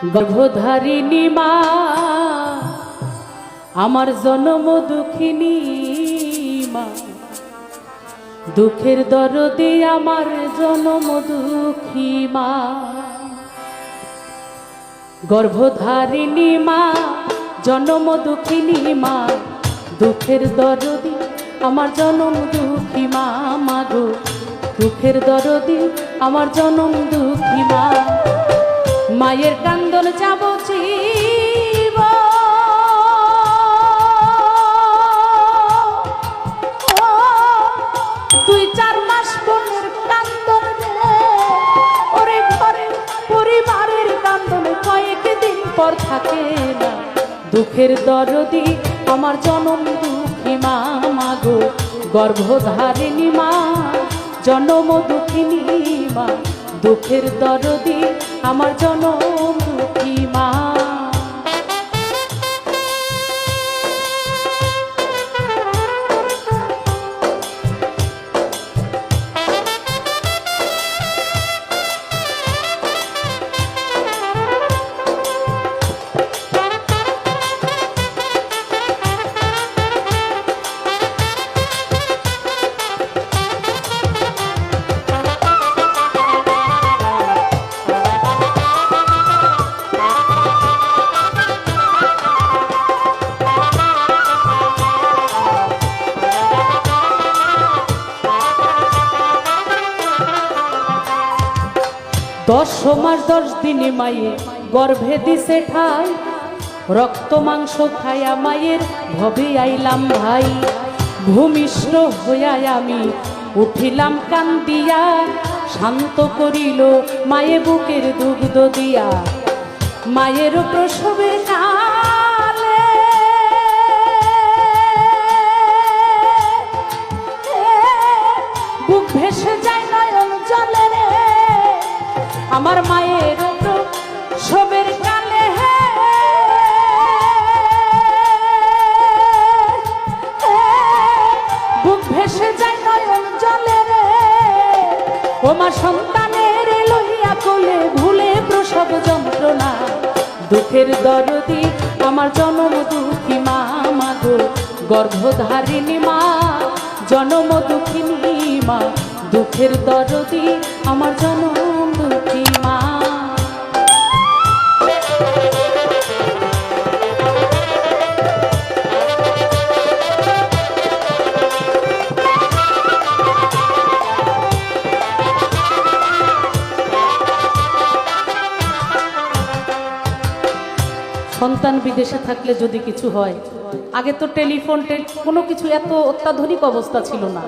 গর্ভধারিণী মা, আমার জনম দুঃখিনী মা। দুঃখের দরদে আমার জনম দুঃখী মা। গর্ভধারিণী মা, জনম দুঃখিনী মা। দুঃখের দরদি আমার জনম দুঃখী মা মাগো দুঃখের দরদি আমার জনম দুঃখী মা। মায়ের কান্দন যাব চিব দুই চার মাস বোনের কান্দন ওরে ঘরে পরিবারের কান্দন কয়েক দিন পর থাকে না। দুঃখের দরদি আমার জনম দুঃখী মা মাগো গর্ভধারিণী মা, জনম দুঃখিনী মা। দুঃখের দরদি আমার জনম দুঃখী দশ মাস দশ দিনে মায়ে গর্ভে দিছে ঠাই। রক্ত মাংস খায়া মায়ের ভবে আইলাম ভাই। ভূমিষ্ঠ হইয়া আমি উঠিলাম কান্দিয়া, শান্ত করিল মায়ে বুকের দুগ্ধ দিয়া। মায়ের প্রসবে কালে আমার মায়ের সবের কালে বুক ভেসে যায় নয়ন জলে রে। ও মা সন্তানের লইয়া কোলে ভুলে প্রসব যন্ত্রণা। দুঃখের দরদি আমার জনম দুঃখী মা মাগো গর্ভধারিণী মা, জনম দুঃখিনী মা। দুঃখের দরদি আমার জনম দুঃখী মা। সন্তান বিদেশে থাকলে যদি কিছু হয়, আগে তো টেলিফোন কোনো কিছু এত অত্যাধুনিক অবস্থা ছিল না।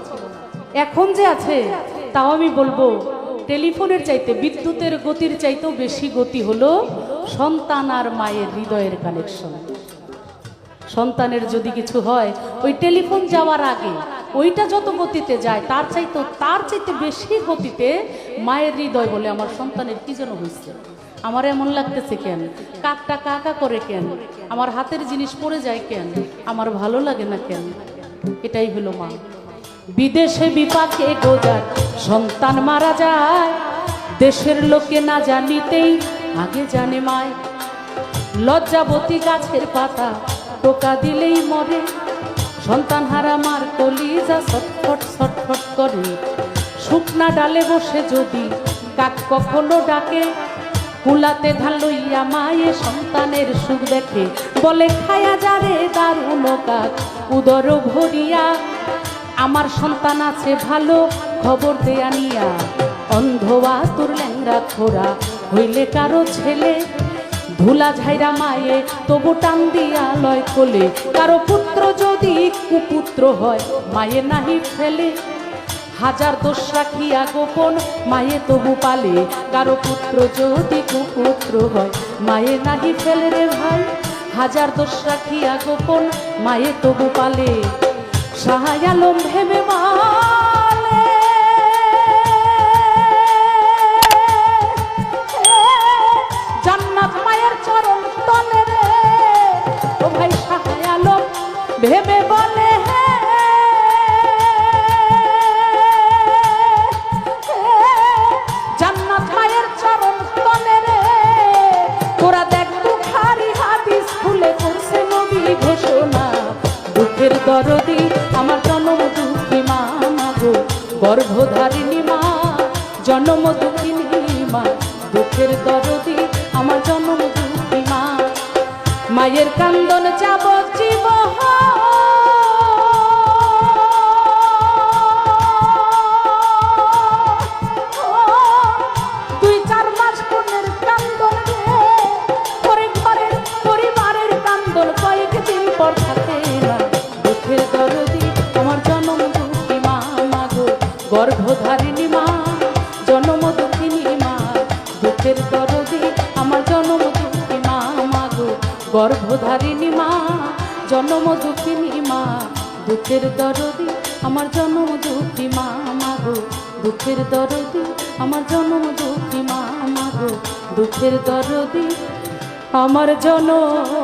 এখন যে আছে, তাও আমি বলব, টেলিফোনের চাইতে বিদ্যুতের গতির চাইতেও বেশি গতি হলো সন্তান আর মায়ের হৃদয়ের কানেকশন সন্তানের যদি কিছু হয়, ওই টেলিফোন যাওয়ার আগে, ওইটা যত গতিতে যায়, তার চাইতে তার চাইতে বেশি গতিতে মায়ের হৃদয় বলে আমার সন্তানের কি যেন হয়েছে আমার এমন লাগতেছে কেন? কাকটা কাকা করে কেন? আমার হাতের জিনিস পড়ে যায় কেন? আমার ভালো লাগে না কেন? এটাই হলো মা। বিদেশে বিপাকে গোজার সন্তান মারা যায়। দেশের লোকে না জানিতেই আগে জানে মায়। লজ্জাবতী গাছের পাতা টোকা দিলেই মরে। সন্তান হারা মার কলিজা ছটফট ছটফট করে। শুকনা ডালে বসে যদি কাক কখনো ডাকে, কুলাতে ধান লইয়া মায়ে সন্তানের সুখ দেখে। বলে, খায়া যারে দারুণ কাক, উদর ভরিয়া আমার সন্তান আছে ভালো খবর দেয়া নিয়া। অন্ধবা তোর ল্যাংরা খোরা হইলে কারও ছেলে। ধুলা ঝাইরা মায়ে, তবু টান দিয়া লয় কোলে। কারও পুত্র যদি কুপুত্র হয়, মায়ে নাহি ফেলে। হাজার দোষ রাখিয়া গোপন, মায়ে তবু পালে। কারও পুত্র যদি কুপুত্র হয়, মায়ে নাহি ফেলে রে ভাই। হাজার দোষ রাখিয়া গোপন, মায়ে তবু পালে। সাহায় আলম ভেবে মালে গর্ভধারিণী মা, জন্ম দুঃখিনী মা, দুঃখের দরদি আমার জন্ম দুঃখী মা। মায়ের কান্দন যাব জীব গর্ভধারিণী মা, জন্ম দুঃখিনী মা, দুঃখের দরদি আমার জন্ম দুঃখী মা মাগো গর্ভধারিণী মা, জন্ম দুঃখিনী মা, দুঃখের দরদি আমার জন্ম দুঃখী মা মাগো দুঃখের দরদি আমার জন্ম দুঃখী মা মাগো দুঃখের দরদি আমার জনম